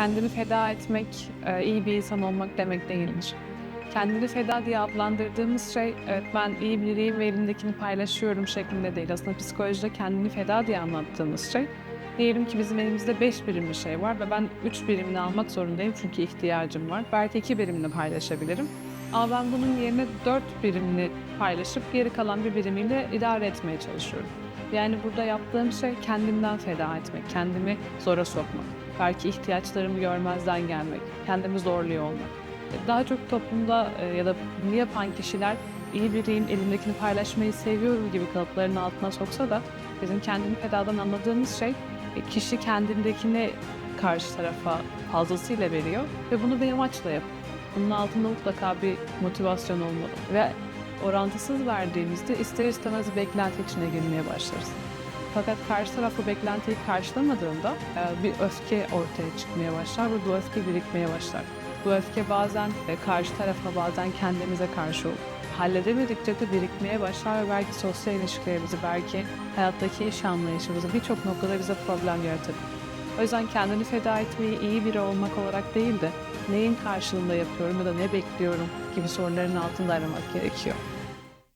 kendini feda etmek, e, iyi bir insan olmak demek değildir. Kendini feda diye adlandırdığımız şey, evet ben iyi biriyim ve elimdekini paylaşıyorum şeklinde değil. Aslında psikolojide kendini feda diye anlattığımız şey, diyelim ki bizim elimizde 5 birim bir şey var ve ben 3 birimini almak zorundayım çünkü ihtiyacım var. Belki 2 birimini paylaşabilirim. Ama ben bunun yerine 4 birimini paylaşıp geri kalan bir birimiyle idare etmeye çalışıyorum. Yani burada yaptığım şey kendimden feda etmek, kendimi zora sokmak. Belki ihtiyaçlarımı görmezden gelmek, kendimi zorluyor olmak. Daha çok toplumda e, ya da bunu yapan kişiler iyi biriyim, elimdekini paylaşmayı seviyorum gibi kalıpların altına soksa da bizim kendini fedadan anladığımız şey e, kişi kendindekini karşı tarafa fazlasıyla veriyor ve bunu bir amaçla yapıyor. Bunun altında mutlaka bir motivasyon olmalı ve orantısız verdiğimizde ister istemez beklenti içine girmeye başlarız. Fakat karşı taraf bu beklentiyi karşılamadığında e, bir öfke ortaya çıkmaya başlar ve bu öfke birikmeye başlar. Bu öfke bazen e, karşı tarafa bazen kendimize karşı olur. Halledemedikçe de birikmeye başlar ve belki sosyal ilişkilerimizi, belki hayattaki iş anlayışımızı birçok noktada bize problem yaratır. O yüzden kendini feda etmeyi iyi biri olmak olarak değil de neyin karşılığında yapıyorum ya da ne bekliyorum gibi soruların altında aramak gerekiyor.